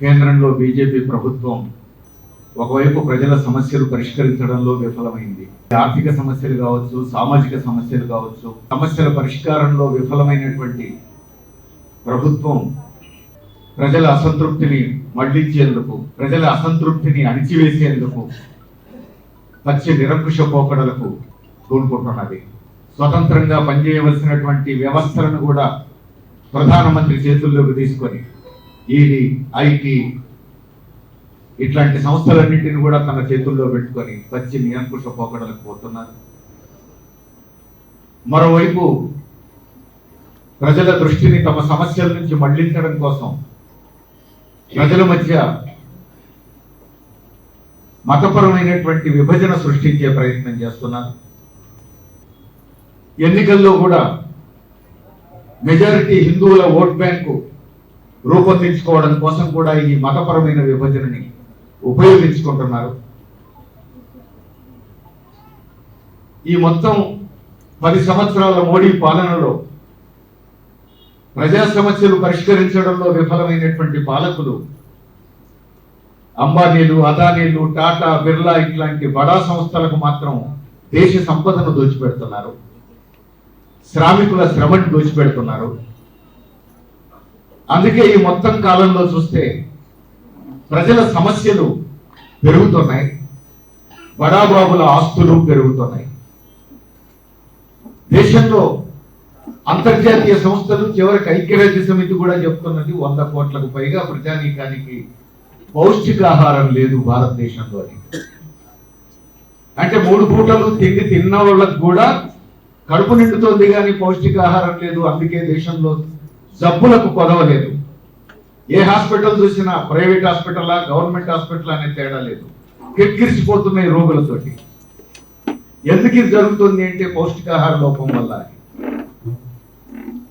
కేంద్రంలో బీజేపీ ప్రభుత్వం ఒకవైపు ప్రజల సమస్యలు పరిష్కరించడంలో విఫలమైంది. ఆర్థిక సమస్యలు కావచ్చు సామాజిక సమస్యలు కావచ్చు సమస్యల పరిష్కారంలో విఫలమైనటువంటి ప్రభుత్వం ప్రజల అసంతృప్తిని మళ్ళించేందుకు ప్రజల అసంతృప్తిని అణిచివేసేందుకు పచ్చి నిరంకుశ పోకడలకు పూనుకుంటున్నది స్వతంత్రంగా పనిచేయవలసినటువంటి వ్యవస్థలను కూడా ప్రధానమంత్రి చేతుల్లోకి తీసుకొని ఈడీ ఐటీ ఇట్లాంటి సంస్థలన్నింటిని కూడా తన చేతుల్లో పెట్టుకొని పచ్చి నిరంకుశ పోకడలకు పోతున్నారు. మరోవైపు ప్రజల దృష్టిని తమ సమస్యల నుంచి మళ్ళించడం కోసం ప్రజల మధ్య మతపరమైనటువంటి విభజన సృష్టించే ప్రయత్నం చేస్తున్నారు. ఎన్నికల్లో కూడా మెజారిటీ హిందువుల ఓట్ బ్యాంకు రూపొందించుకోవడం కోసం కూడా ఈ మతపరమైన విభజనని ఉపయోగించుకుంటున్నారు. ఈ మొత్తం పది సంవత్సరాల మోడీ పాలనలో ప్రజా సమస్యలు పరిష్కరించడంలో విఫలమైనటువంటి పాలకులు అంబానీలు అదానీలు టాటా బిర్లా ఇట్లాంటి బడా సంస్థలకు మాత్రం దేశ సంపదను దోచిపెడుతున్నారు. శ్రామికుల శ్రమను దోచిపెడుతున్నారు. అందుకే ఈ మొత్తం కాలంలో చూస్తే ప్రజల సమస్యలు పెరుగుతున్నాయి. బడాబాబుల ఆస్తులు పెరుగుతున్నాయి. దేశంలో అంతర్జాతీయ సంస్థలు చివరికి ఐక్యరాజ్య సమితి కూడా చెప్తున్నది వంద కోట్లకు పైగా ప్రజానీకానికి పౌష్టికాహారం లేదు భారతదేశంలో అంటే మూడు పూటలు తిండి తిన్న వాళ్ళకు కూడా కడుపు నిండుతోంది కానీ పౌష్టికాహారం లేదు. అందుకే దేశంలో జబ్బులకు కొదవలేదు. ఏ హాస్పిటల్ చూసినా ప్రైవేట్ హాస్పిటల్ గవర్నమెంట్ హాస్పిటల్ అనే తేడా లేదు. కిక్కిరిసిపోతున్నాయి రోగులతోటి. ఎందుకు ఇది జరుగుతుంది అంటే పౌష్టికాహార లోపం వల్ల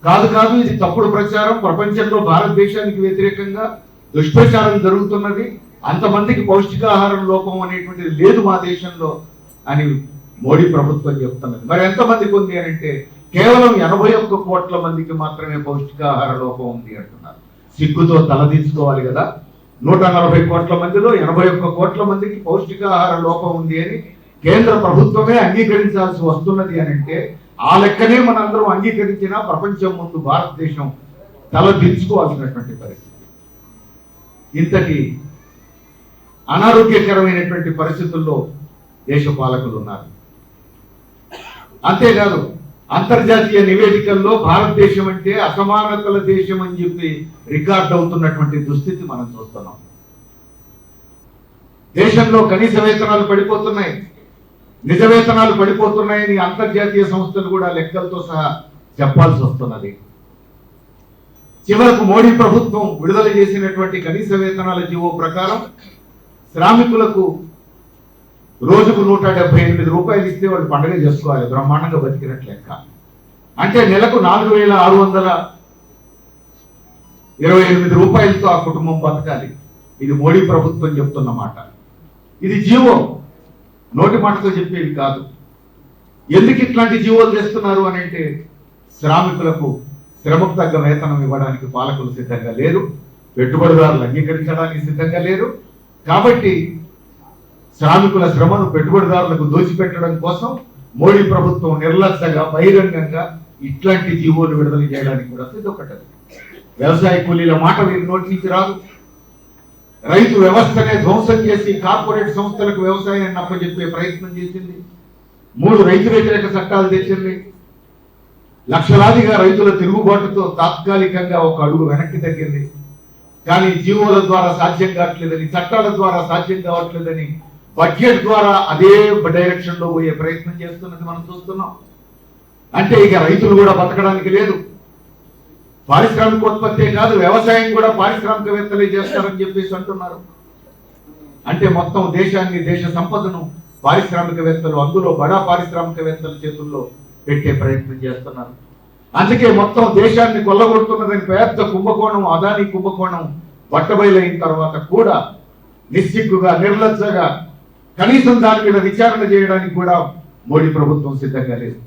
కాదు కాదు ఇది తప్పుడు ప్రచారం. ప్రపంచంలో భారతదేశానికి వ్యతిరేకంగా దుష్ప్రచారం జరుగుతున్నది. అంతమందికి పౌష్టికాహారం లోపం అనేటువంటిది లేదు మా దేశంలో అని మోడీ ప్రభుత్వం చెప్తున్నది. మరి ఎంతమందికి ఉంది అని అంటే కేవలం ఎనభై ఒక్క కోట్ల మందికి మాత్రమే పౌష్టికాహార లోపం ఉంది అంటున్నారు. సిగ్గుతో తలదించుకోవాలి కదా. నూట నలభై కోట్ల మందిలో ఎనభై ఒక్క కోట్ల మందికి పౌష్టికాహార లోపం ఉంది అని కేంద్ర ప్రభుత్వమే అంగీకరించాల్సి వస్తున్నది అని అంటే ఆ లెక్కనే మనందరం అంగీకరించినా ప్రపంచం ముందు భారతదేశం తల దించుకోవాల్సినటువంటి పరిస్థితి. ఇంతటి అనారోగ్యకరమైనటువంటి పరిస్థితుల్లో దేశ పాలకులు ఉన్నారు. అంతేకాదు అంతర్జాతీయ నివేదికల్లో భారతదేశం అంటే అసమానతల దేశం అని చెప్పి రికార్డ్ అవుతున్నటువంటి దుస్థితి మనం చూస్తున్నాం. దేశంలో కనీస వేతనాలు పడిపోతున్నాయి. నిజ వేతనాలు పడిపోతున్నాయని అంతర్జాతీయ సంస్థలు కూడా లెక్కలతో సహా చెప్పాల్సి వస్తున్నది. చివరకు మోడీ ప్రభుత్వం విడుదల చేసినటువంటి కనీస వేతనాల జీవో ప్రకారం శ్రామికులకు రోజుకు నూట డెబ్బై ఎనిమిది రూపాయలు ఇస్తే వాళ్ళు పండుగ చేసుకోవాలి బ్రహ్మాండంగా బతికినట్లు లెక్క. అంటే నెలకు నాలుగు వేల ఆరు వందల ఇరవై ఎనిమిది రూపాయలతో ఆ కుటుంబం బతకాలి. ఇది మోడీ ప్రభుత్వం చెప్తున్న మాట. ఇది జీవో. నోటి మాటతో చెప్పేది కాదు. ఎందుకు ఇట్లాంటి జీవోలు తెస్తున్నారు అని అంటే శ్రామికులకు శ్రమకు తగ్గ వేతనం ఇవ్వడానికి పాలకులు సిద్ధంగా లేరు. పెట్టుబడిదారులు అంగీకరించడానికి సిద్ధంగా లేరు. కాబట్టి శ్రామికుల శ్రమను పెట్టుబడిదారులకు దోచిపెట్టడం కోసం మోడీ ప్రభుత్వం నిర్లక్ష్యంగా బహిరంగంగా ఇట్లాంటి జీవోలు విడుదల చేయడానికి కూడా సిద్ధపడ్డది. వ్యవసాయ కూలీల మాట వీరి నోటి నుంచి రాదు. రైతు వ్యవస్థనే ధ్వంసం చేసి కార్పొరేట్ సంస్థలకు వ్యవసాయాన్ని అప్పచెప్పే ప్రయత్నం చేసింది. మూడు రైతు వ్యతిరేక చట్టాలు తెచ్చింది. లక్షలాదిగా రైతుల తిరుగుబాటుతో తాత్కాలికంగా ఒక అడుగు వెనక్కి తగ్గింది. కానీ జీవోల ద్వారా సాధ్యం కావట్లేదని చట్టాల ద్వారా సాధ్యం కావట్లేదని బడ్జెట్ ద్వారా అదే డైరెక్షన్లో పోయే ప్రయత్నం చేస్తున్నది మనం చూస్తున్నాం. అంటే ఇక రైతులు కూడా బతకడానికి లేదు. పారిశ్రామిక ఉత్పత్తే కాదు వ్యవసాయం కూడా పారిశ్రామికవేత్తలే చేస్తారని చెప్పేసి అంటున్నారు. అంటే మొత్తం దేశాన్ని దేశ సంపదను పారిశ్రామికవేత్తలు అందులో బడా పారిశ్రామికవేత్తల చేతుల్లో పెట్టే ప్రయత్నం చేస్తున్నారు. అందుకే మొత్తం దేశాన్ని కొల్లగొడుతున్నదని పెద్ద కుంభకోణం అదాని కుంభకోణం బట్టబయలైన తర్వాత కూడా నిస్సిగ్గుగా నిర్లజ్జగా కనీసం దాని మీద విచారణ చేయడానికి కూడా మోడీ ప్రభుత్వం సిద్ధంగా లేదు.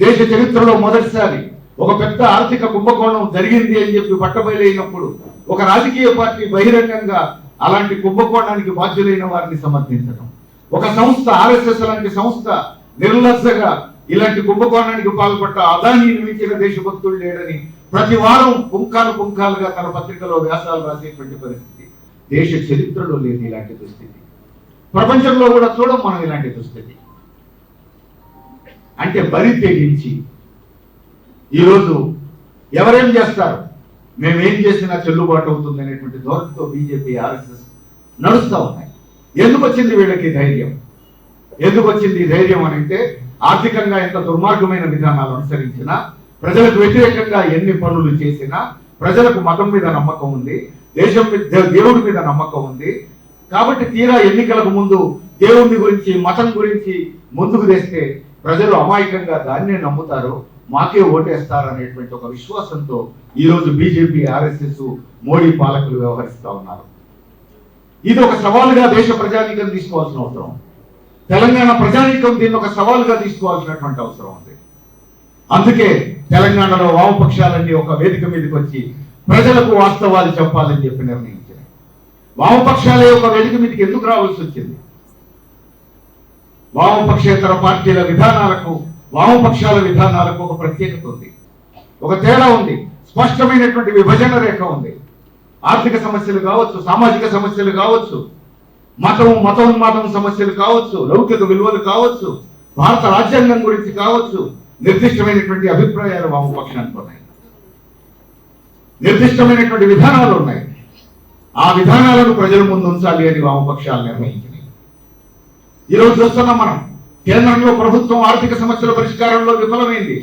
దేశ చరిత్రలో మొదటిసారి ఒక పెద్ద ఆర్థిక కుంభకోణం జరిగింది అని చెప్పి పట్టబయలైనప్పుడు ఒక రాజకీయ పార్టీ బహిరంగంగా అలాంటి కుంభకోణానికి బాధ్యులైన వారిని సమర్థించడం. ఒక సంస్థ ఆర్ఎస్ఎస్ లాంటి సంస్థ నిర్లజ్జగా ఇలాంటి కుంభకోణానికి పాల్పడ్డ అదాని మించిన దేశభక్తుడు లేడని ప్రతి వారం పుంకాలు పుంకాలుగా తన పత్రికలో వ్యాసాలు రాసేటువంటి పరిస్థితి. దేశ చరిత్రలో లేని ఇలాంటి దుస్థితి ప్రపంచంలో కూడా చూడం మనం ఇలాంటి దుస్థితి. అంటే బరి తెగించి ఈరోజు ఎవరేం చేస్తారు? మేమేం చేసినా చెల్లుబాటు అవుతుంది అనేటువంటి ధోరణితో బీజేపీ ఆర్ఎస్ఎస్ నడుస్తూ ఉన్నాయి. ఎందుకు వచ్చింది వీళ్ళకి ధైర్యం? ఎందుకు వచ్చింది ఈ ధైర్యం అని అంటే ఆర్థికంగా ఎంత దుర్మార్గమైన విధానాలు అనుసరించినా ప్రజలకు వ్యతిరేకంగా ఎన్ని పనులు చేసినా ప్రజలకు మతం మీద నమ్మకం ఉంది దేశం మీద దేవుడి మీద నమ్మకం ఉంది కాబట్టి తీరా ఎన్నికలకు ముందు దేవుని గురించి మతం గురించి ముందుకు తెస్తే ప్రజలు అమాయకంగా దాన్నే నమ్ముతారు మాకే ఓటేస్తారు అనేటువంటి ఒక విశ్వాసంతో ఈరోజు బీజేపీ ఆర్ఎస్ఎస్ మోడీ పాలకులు వ్యవహరిస్తా ఉన్నారు. ఇది ఒక సవాలుగా దేశ ప్రజానీకం తీసుకోవాల్సిన అవసరం. తెలంగాణ ప్రజానీకం దీన్ని ఒక సవాలుగా తీసుకోవాల్సినటువంటి అవసరం ఉంది. అందుకే తెలంగాణలో వామపక్షాలన్నీ ఒక వేదిక మీదకి వచ్చి ప్రజలకు వాస్తవాలు చెప్పాలని చెప్పి నిర్ణయం వామపక్షాల ఒక వేదిక మీదకి ఎందుకు రావాల్సి వచ్చింది? వామపక్షేతర పార్టీల విధానాలకు వామపక్షాల విధానాలకు ఒక ప్రత్యేకత ఉంది. ఒక తేడా ఉంది. స్పష్టమైనటువంటి విభజన రేఖ ఉంది. ఆర్థిక సమస్యలు కావచ్చు సామాజిక సమస్యలు కావచ్చు మతం మతోన్మాదం సమస్యలు కావచ్చు లౌకిక విలువలు కావచ్చు భారత రాజ్యాంగం గురించి కావచ్చు నిర్దిష్టమైనటువంటి అభిప్రాయాలు వామపక్షానికి ఉన్నాయి. నిర్దిష్టమైనటువంటి విధానాలు ఉన్నాయి. ఆ విధానాలను ప్రజల ముందు ఉంచాలి అని వామపక్షాలు నిర్ణయించినాయి. ఈరోజు చూస్తున్నాం మనం కేంద్రంలో ప్రభుత్వం ఆర్థిక సమస్యల పరిష్కారంలో విఫలమైంది.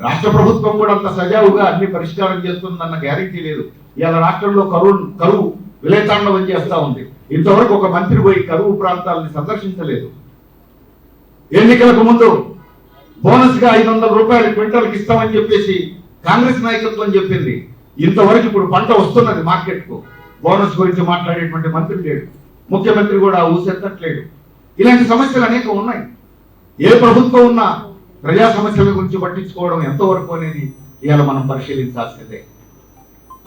రాష్ట్ర ప్రభుత్వం కూడా అంత సజావుగా అన్ని పరిష్కారం చేస్తుందన్న గ్యారంటీ లేదు. ఇలా రాష్ట్రంలో కరువు కరువు విలేతాండవం చేస్తా ఉంది. ఇంతవరకు ఒక మంత్రి పోయి కరువు ప్రాంతాలని సందర్శించలేదు. ఎన్నికలకు ముందు బోనస్గా ఐదు వందల రూపాయలు క్వింటల్కి ఇస్తామని చెప్పేసి కాంగ్రెస్ నాయకత్వం చెప్పింది. ఇంతవరకు ఇప్పుడు పంట వస్తున్నది మార్కెట్కు. బోనస్ గురించి మాట్లాడేటువంటి మంత్రి లేడు. ముఖ్యమంత్రి కూడా ఊసెత్తట్లేడు. ఇలాంటి సమస్యలు అనేక ఉన్నాయి. ఏ ప్రభుత్వం ఉన్నా ప్రజా సమస్యల గురించి పట్టించుకోవడం ఎంతవరకు అనేది ఇవాళ మనం పరిశీలించాల్సిందే.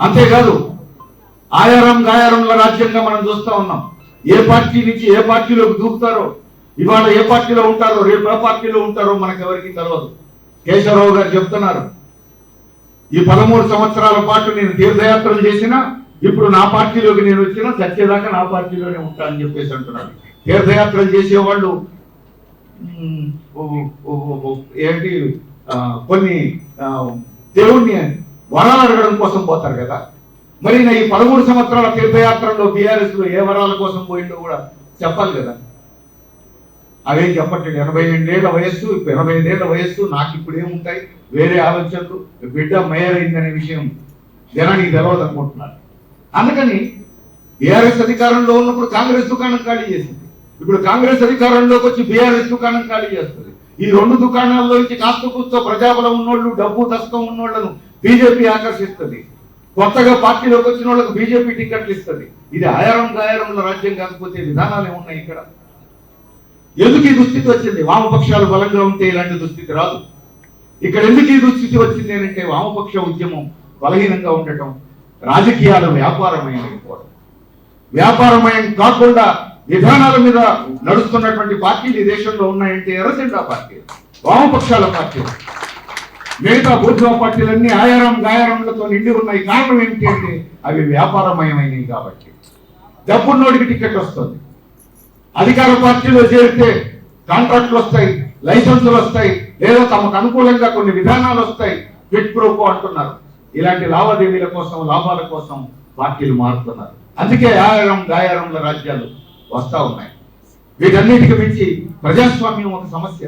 అంతేకాదు ఆయారం గాయారంల రాజ్యంగా మనం చూస్తా ఉన్నాం. ఏ పార్టీ నుంచి ఏ పార్టీలోకి దూకుతారో ఇవాళ ఏ పార్టీలో ఉంటారో రేపు ఏ పార్టీలో ఉంటారో మనకు ఎవరికి తెలియదు కేశవరావు గారు చెప్తున్నారు ఈ పదమూడు సంవత్సరాల పాటు నేను తీర్థయాత్రలు చేసినా ఇప్పుడు నా పార్టీలోకి నేను వచ్చినా చచ్చేదాకా నా పార్టీలోనే ఉంటానని చెప్పేసి అంటున్నాను తీర్థయాత్రలు చేసేవాళ్ళు ఏంటి కొన్ని దేవుణ్ణి వరాలు అడగడం కోసం పోతారు కదా. మరి నా ఈ పదమూడు సంవత్సరాల తీర్థయాత్రలో బీఆర్ఎస్లో ఏ వరాల కోసం పోయిందో కూడా చెప్పాలి కదా. అవేం చెప్పట్లేదు. ఎనభై రెండేళ్ళ వయస్సు ఎనభై ఐదేళ్ళ వయస్సు నాకు ఇప్పుడు ఏముంటాయి? వేరే ఆలోచనలు. బిడ్డ మేయర్ అయిందనే విషయం జనానికి తెలవదు అనుకుంటున్నారు అందుకని బీఆర్ఎస్ అధికారంలో ఉన్నప్పుడు కాంగ్రెస్ దుకాణం ఖాళీ చేసింది. ఇప్పుడు కాంగ్రెస్ అధికారంలోకి వచ్చి బీఆర్ఎస్ దుకాణం ఖాళీ చేస్తుంది. ఈ రెండు దుకాణాల్లో నుంచి కాస్త కూస్తో ప్రజాబలం ఉన్నోళ్ళు డబ్బు దశకం ఉన్నోళ్ళను బీజేపీ ఆకర్షిస్తుంది. కొత్తగా పార్టీలోకి వచ్చిన వాళ్ళకి బీజేపీ టికెట్లు ఇస్తుంది. ఇది ఆయారం గాయారంల రాజ్యం కాకపోతే విధానాలు ఏమున్నాయి ఇక్కడ. ఎందుకు ఈ దుస్థితి వచ్చింది? వామపక్షాలు బలంగా ఉంటే ఇలాంటి దుస్థితి రాదు. ఇక్కడ ఎందుకు ఈ దుస్థితి వచ్చింది అంటే వామపక్ష ఉద్యమం బలహీనంగా ఉండటం రాజకీయాలు వ్యాపారమయం వ్యాపారమయం కాకుండా విధానాల మీద నడుస్తున్నటువంటి పార్టీలు ఈ దేశంలో ఉన్నాయంటే ఎర్రజెండా పార్టీ వామపక్షాల పార్టీ. మిగతా బూర్జువా పార్టీలన్నీ ఆయారం గాయారంలతో నిండి ఉన్నాయి. కారణం ఏంటి అంటే అవి వ్యాపారమయమైనవి కాబట్టి. డబ్బున్నోడికి టికెట్ వస్తుంది. అధికార పార్టీలో చేరితే కాంట్రాక్ట్లు వస్తాయి లైసెన్సులు వస్తాయి లేదా తమకు అనుకూలంగా కొన్ని విధానాలు వస్తాయి. ఫిట్ ప్రోకో అంటున్నారు. ఇలాంటి లావాదేవీల కోసం లాభాల కోసం పార్టీలు మారుతున్నారు. అందుకే ఆయారం గాయారంల రాజ్యాలు వస్తా ఉన్నాయి. వీటన్నిటికి మించి ప్రజాస్వామ్యం ఒక సమస్య.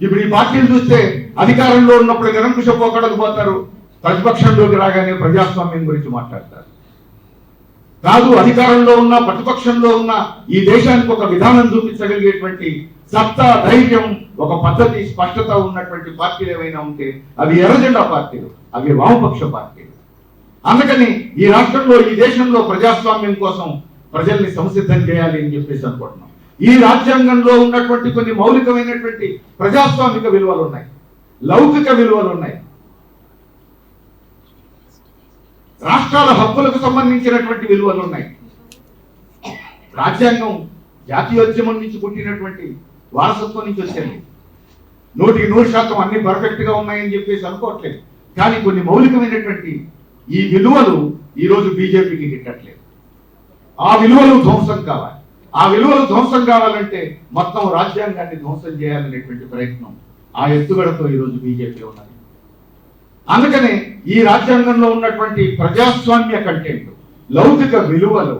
ఇప్పుడు ఈ పార్టీలు చూస్తే అధికారంలో ఉన్నప్పుడు నిరంకుశ పోకడకు పోతారు. ప్రతిపక్షంలోకి రాగానే ప్రజాస్వామ్యం గురించి మాట్లాడతారు. కాదు అధికారంలో ఉన్న ప్రతిపక్షంలో ఉన్న ఈ దేశానికి ఒక విధానం చూపించగలిగేటువంటి సత్తా ధైర్యం ఒక పద్ధతి స్పష్టత ఉన్నటువంటి పార్టీలు ఏవైనా ఉంటే అవి ఎర్రజెండా పార్టీలు. అవి వామపక్ష పార్టీలు అందుకని ఈ రాష్ట్రంలో ఈ దేశంలో ప్రజాస్వామ్యం కోసం ప్రజల్ని సంసిద్ధం చేయాలి అని చెప్పేసి అనుకుంటున్నాం. ఈ రాజ్యాంగంలో ఉన్నటువంటి కొన్ని మౌలికమైనటువంటి ప్రజాస్వామిక విలువలు ఉన్నాయి లౌకిక విలువలు ఉన్నాయి రాష్ట్రాల హక్కులకు సంబంధించినటువంటి విలువలు ఉన్నాయి రాజ్యాంగం జాతీయోద్యమం నుంచి పుట్టినటువంటి వారసత్వం నుంచి వచ్చింది. నూటికి నూరు శాతం అన్ని పర్ఫెక్ట్గా ఉన్నాయని చెప్పేసి అనుకోవట్లేదు. కానీ కొన్ని మౌలికమైనటువంటి ఈ విలువలు ఈ రోజు బీజేపీకి గిట్టట్లేదు ఆ విలువలు ధ్వంసం కావాలి. ఆ విలువలు ధ్వంసం కావాలంటే మొత్తం రాజ్యాంగాన్ని ధ్వంసం చేయాలనేటువంటి ప్రయత్నం ఆ ఎత్తుగడతో ఈరోజు బీజేపీ ఉన్నది. అందుకనే ఈ రాజ్యాంగంలో ఉన్నటువంటి ప్రజాస్వామ్య కంటెంట్ లౌకిక విలువలు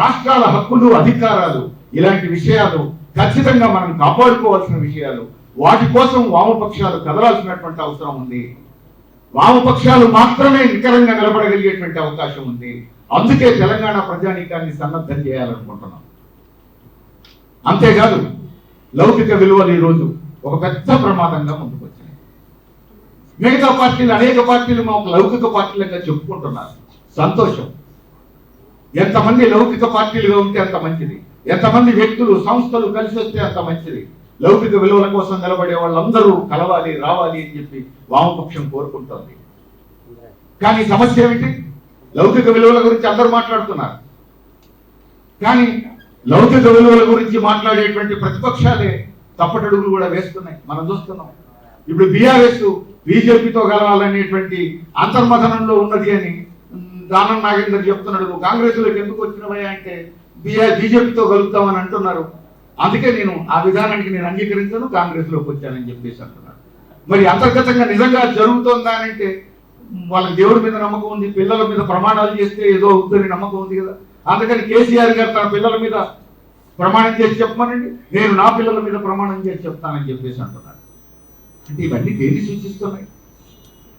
రాష్ట్రాల హక్కులు అధికారాలు ఇలాంటి విషయాలు ఖచ్చితంగా మనం కాపాడుకోవాల్సిన విషయాలు వాటి కోసం వామపక్షాలు కదలాల్సినటువంటి అవసరం ఉంది. వామపక్షాలు మాత్రమే నికరంగా నిలబడగలిగేటువంటి అవకాశం ఉంది. అందుకే తెలంగాణ ప్రజానీకాన్ని సన్నద్ధం చేయాలనుకుంటున్నాం. అంతేకాదు లౌకిక విలువలు ఈరోజు ఒక పెద్ద ప్రమాదంగా ముందుకు వచ్చినాయి మిగతా పార్టీలు అనేక పార్టీలు మాకు లౌకిక పార్టీలుగా చెప్పుకుంటున్నారు. సంతోషం. ఎంతమంది లౌకిక పార్టీలుగా ఉంటే అంత మంచిది. ఎంతమంది వ్యక్తులు సంస్థలు కలిసి వస్తే అంత మంచిది. లౌకిక విలువల కోసం నిలబడే వాళ్ళందరూ కలవాలి రావాలి అని చెప్పి వామపక్షం కోరుకుంటోంది. కానీ సమస్య ఏమిటి? లౌకిక విలువల గురించి అందరూ మాట్లాడుతున్నారు. కానీ లౌకిక విలువల గురించి మాట్లాడేటువంటి ప్రతిపక్షాలే తప్పటడుగులు కూడా వేస్తున్నాయి మనం చూస్తున్నాం. ఇప్పుడు బీఆర్ఎస్ బీజేపీతో కలవాలనేటువంటి అంతర్మథనంలో ఉన్నది అని దానం నాగేందర్ చెప్తున్నాడు. కాంగ్రెస్లోకి ఎందుకు వచ్చినవయ్యా అంటే బీఆర్ బీజేపీతో కలుగుతామని అంటున్నారు. అందుకే నేను ఆ విధానానికి నేను అంగీకరించను కాంగ్రెస్లోకి వచ్చానని చెప్పేసి అంటున్నాను. మరి అంతర్గతంగా నిజంగా జరుగుతుందా అంటే వాళ్ళకి దేవుడి మీద నమ్మకం ఉంది పిల్లల మీద ప్రమాణాలు చేస్తే ఏదో అవుతుందని నమ్మకం ఉంది కదా. అందుకని కేసీఆర్ గారు తన పిల్లల మీద ప్రమాణం చేసి చెప్పమనండి నేను నా పిల్లల మీద ప్రమాణం చేసి చెప్తానని చెప్పేసి అంటున్నాను. అంటే ఇవన్నీ దేన్ని సూచిస్తున్నాయి?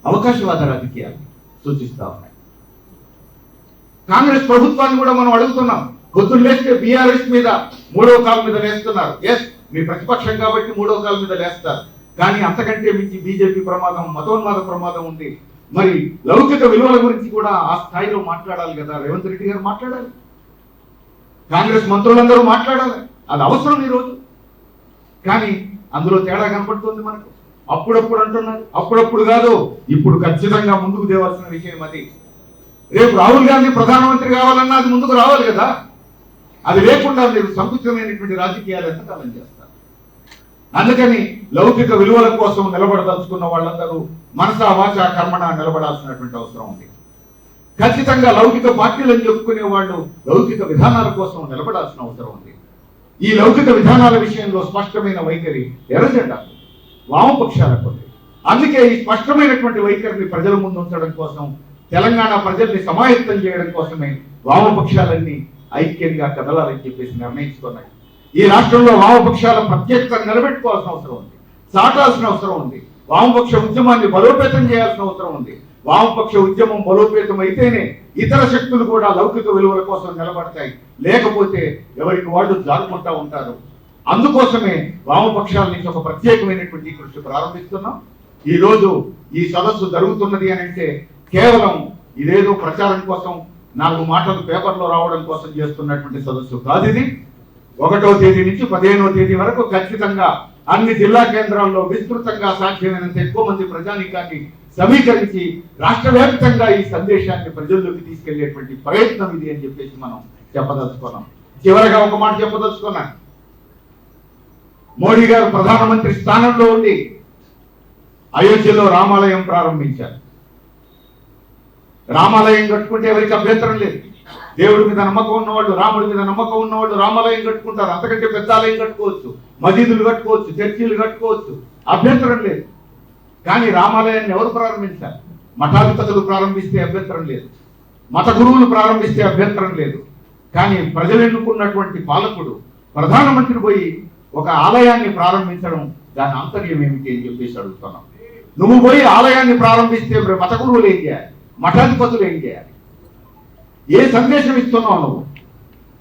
అవకాశవాద రాజకీయాలు సూచిస్తా ఉన్నాయి. కాంగ్రెస్ ప్రభుత్వాన్ని కూడా మనం అడుగుతున్నాం. పొద్దున్న వేస్తే బీఆర్ఎస్ మీద మూడో కాలం మీద లేస్తున్నారు. ఎస్ మీ ప్రతిపక్షం కాబట్టి మూడవ కాలం మీద లేస్తారు. కానీ అంతకంటే మించి బీజేపీ ప్రమాదం మతోన్మాద ప్రమాదం ఉంది. మరి లౌకిక విలువల గురించి కూడా ఆ స్థాయిలో మాట్లాడాలి కదా. రేవంత్ రెడ్డి గారు మాట్లాడాలి. కాంగ్రెస్ మంత్రులందరూ మాట్లాడాలి. అది అవసరం ఈరోజు. కానీ అందులో తేడా కనపడుతుంది మనకు. అప్పుడప్పుడు అంటున్నారు. అప్పుడప్పుడు కాదు ఇప్పుడు ఖచ్చితంగా ముందుకు తేవాల్సిన విషయం అది. రేపు రాహుల్ గాంధీ ప్రధానమంత్రి కావాలన్నా అది ముందుకు రావాలి కదా. అది లేకుండా మీరు సంకుచితమైనటువంటి రాజకీయాలు ఎంతకాలం చేస్తారు? అందుకని లౌకిక విలువల కోసం నిలబడదలుచుకున్న వాళ్ళందరూ మనసా వాచ కర్మణ నిలబడాల్సినటువంటి అవసరం ఉంది. ఖచ్చితంగా లౌకిక పార్టీలను చెప్పుకునే వాళ్ళు లౌకిక విధానాల కోసం నిలబడాల్సిన అవసరం ఉంది. ఈ లౌకిక విధానాల విషయంలో స్పష్టమైన వైఖరి ఎర్రజెండా వామపక్షాలకు ఉంది అందుకే ఈ స్పష్టమైనటువంటి వైఖరిని ప్రజల ముందు ఉంచడం కోసం తెలంగాణ ప్రజల్ని సమాయత్తం చేయడం కోసమే వామపక్షాలన్నీ ఐక్యంగా కదలాలని చెప్పేసి నిర్ణయించుకున్నాయి. ఈ రాష్ట్రంలో వామపక్షాల ప్రత్యేకత నిలబెట్టుకోవాల్సిన అవసరం ఉంది. చాటాల్సిన అవసరం ఉంది. వామపక్ష ఉద్యమాన్ని బలోపేతం చేయాల్సిన అవసరం ఉంది. వామపక్ష ఉద్యమం బలోపేతం అయితేనే ఇతర శక్తులు కూడా లౌకిక విలువల కోసం నిలబడతాయి. లేకపోతే ఎవరికి వాళ్ళు జారుకుంటా ఉంటారు. అందుకోసమే వామపక్షాల నుంచి ఒక ప్రత్యేకమైనటువంటి కృషి ప్రారంభిస్తున్నాం. ఈ రోజు ఈ సదస్సు జరుగుతున్నది అని అంటే కేవలం ఇదేదో ప్రచారం కోసం నాలుగు మాటలు పేపర్లో రావడం కోసం చేస్తున్నటువంటి సదస్సు కాదు ఇది. ఒకటో తేదీ నుంచి పదిహేనో తేదీ వరకు ఖచ్చితంగా అన్ని జిల్లా కేంద్రాల్లో విస్తృతంగా సాధ్యమైనంత ఎక్కువ మంది ప్రజానీకాన్ని సమీకరించి రాష్ట్ర వ్యాప్తంగా ఈ సందేశాన్ని ప్రజల్లోకి తీసుకెళ్ళేటువంటి ప్రయత్నం ఇది అని చెప్పేసి మనం చెప్పదలుచుకున్నాం. చివరగా ఒక మాట చెప్పదలుచుకున్నాను మోడీ గారు ప్రధానమంత్రి స్థానంలో ఉండి అయోధ్యలో రామాలయం ప్రారంభించారు. రామాలయం కట్టుకుంటే ఎవరికి అభ్యంతరం లేదు. దేవుడి మీద నమ్మకం ఉన్నవాళ్ళు రాముడి మీద నమ్మకం ఉన్నవాళ్ళు రామాలయం కట్టుకుంటారు. అంతకంటే పెద్ద ఆలయం కట్టుకోవచ్చు. మసీదులు కట్టుకోవచ్చు చర్చిలు కట్టుకోవచ్చు. అభ్యంతరం లేదు. కానీ రామాలయాన్ని ఎవరు ప్రారంభించారు? మఠాధిపతులు ప్రారంభిస్తే అభ్యంతరం లేదు. మత గురువులు ప్రారంభిస్తే అభ్యంతరం లేదు. కానీ ప్రజలు ఎన్నుకున్నటువంటి పాలకుడు ప్రధానమంత్రి పోయి ఒక ఆలయాన్ని ప్రారంభించడం దాని అంతర్యం ఏమిటి అని చెప్పేసి అడుగుతున్నాం. నువ్వు పోయి ఆలయాన్ని ప్రారంభిస్తే మత గురువులు ఏం చేయాలి? మఠాధిపతులు ఏం చేయాలి? ఏ సందేశం ఇస్తున్నావు నువ్వు?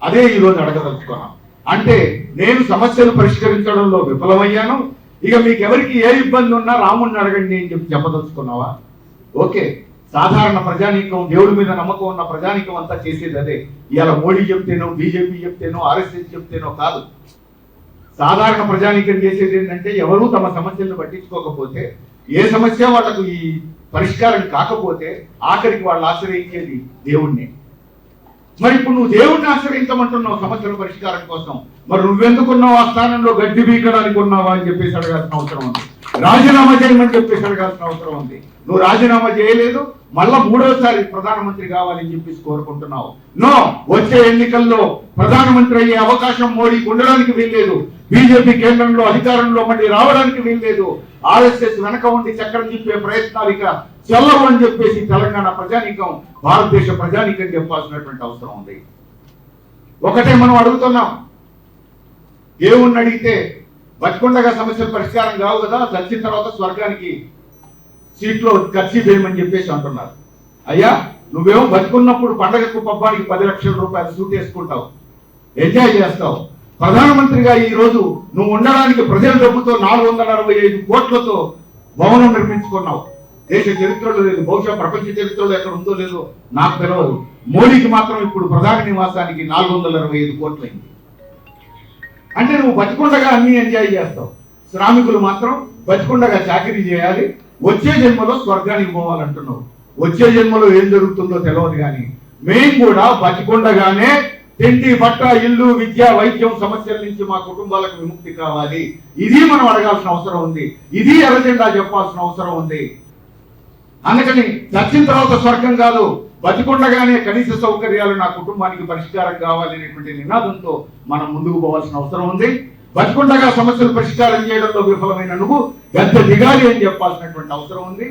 అదే ఈ రోజు అడగదలుచుకున్నాం. అంటే నేను సమస్యలు పరిష్కరించడంలో విఫలమయ్యాను. ఇక మీకు ఎవరికి ఏ ఇబ్బంది ఉన్నా రాముణ్ణి అడగండి అని చెప్పి చెప్పదలుచుకున్నావా? ఓకే. సాధారణ ప్రజానీకం దేవుడి మీద నమ్మకం ఉన్న ప్రజానీకం అంతా చేసేది అదే. ఇవాళ మోడీ చెప్తేనో బీజేపీ చెప్తేనో ఆర్ఎస్ఎస్ చెప్తేనో కాదు. సాధారణ ప్రజానీకం చేసేది ఏంటంటే ఎవరూ తమ సమస్యలను పట్టించుకోకపోతే ఏ సమస్య వాళ్ళకు ఈ పరిష్కారం కాకపోతే ఆఖరికి వాళ్ళు ఆశ్రయించేది దేవుణ్ణి. మరి ఇప్పుడు నువ్వు దేవుణ్ణి ఆశ్రయించమంటున్నావు సమస్యల పరిష్కారం కోసం. మరి నువ్వెందుకున్నావు ఆ స్థానంలో గడ్డి బీకడానికి ఉన్నావా అని చెప్పేసి అడగాల్సిన అవసరం ఉంది. రాజీనామా చేయమని చెప్పేసి అడగాల్సిన అవసరం ఉంది. నువ్వు రాజీనామా చేయలేదు మళ్ళా మూడోసారి ప్రధానమంత్రి కావాలని చెప్పేసి కోరుకుంటున్నావు. నో వచ్చే ఎన్నికల్లో ప్రధానమంత్రి అయ్యే అవకాశం మోడీకి ఉండడానికి వీల్లేదు. బీజేపీ కేంద్రంలో అధికారంలో మళ్ళీ రావడానికి వీల్లేదు. ఆర్ఎస్ఎస్ వెనక ఉండి చక్రం తిప్పే ప్రయత్నాలు ఇక చెల్లవు అని చెప్పేసి తెలంగాణ ప్రజానీకం భారతదేశ ప్రజానీకం చెప్పాల్సినటువంటి అవసరం ఉంది. ఒకటే మనం అడుగుతున్నాం. దేవుణ్ణి అడిగితే బతికొండగా సమస్య పరిష్కారం కావు కదా చచ్చిన తర్వాత స్వర్గానికి సీట్లో ఖర్చు చేయమని చెప్పేసి అంటున్నారు. అయ్యా నువ్వేమో బతికున్నప్పుడు పండగకు పబ్బానికి పది లక్షల రూపాయలు సూట్ వేసుకుంటావు. ఎంజాయ్ చేస్తావు. ప్రధానమంత్రిగా ఈ రోజు నువ్వు ఉండడానికి ప్రజల డబ్బుతో నాలుగు వందల అరవై ఐదు కోట్లతో భవనం నిర్మించుకున్నావు. దేశ చరిత్రలో లేదు బహుశా ప్రపంచ చరిత్రలో ఎక్కడ ఉందో లేదో నాకు తెలియదు మోడీకి మాత్రం ఇప్పుడు ప్రధాని నివాసానికి నాలుగు వందల అరవై ఐదు కోట్లయింది అంటే నువ్వు బతికుండగా అన్ని ఎంజాయ్ చేస్తావు. శ్రామికులు మాత్రం బతికుండగా చాకరీ చేయాలి. వచ్చే జన్మలో స్వర్గానికి పోవాలంటున్నావు. వచ్చే జన్మలో ఏం జరుగుతుందో తెలియదు కానీ మేము కూడా బతికుండగానే తిండి బట్ట ఇల్లు విద్య వైద్యం సమస్యల నుంచి మా కుటుంబాలకు విముక్తి కావాలి. ఇది మనం అడగాల్సిన అవసరం ఉంది. ఇది ఎర్రజెండా చెప్పాల్సిన అవసరం ఉంది. అందుకని చచ్చిన తర్వాత స్వర్గం కాదు బతికుండగానే కనీస సౌకర్యాలు నా కుటుంబానికి పరిష్కారం కావాలనేటువంటి నినాదంతో మనం ముందుకు పోవాల్సిన అవసరం ఉంది. బతికుండగా సమస్యలు పరిష్కారం చేయడంలో విఫలమైన నువ్వు పెద్ద దిగాలి అని చెప్పాల్సినటువంటి అవసరం ఉంది.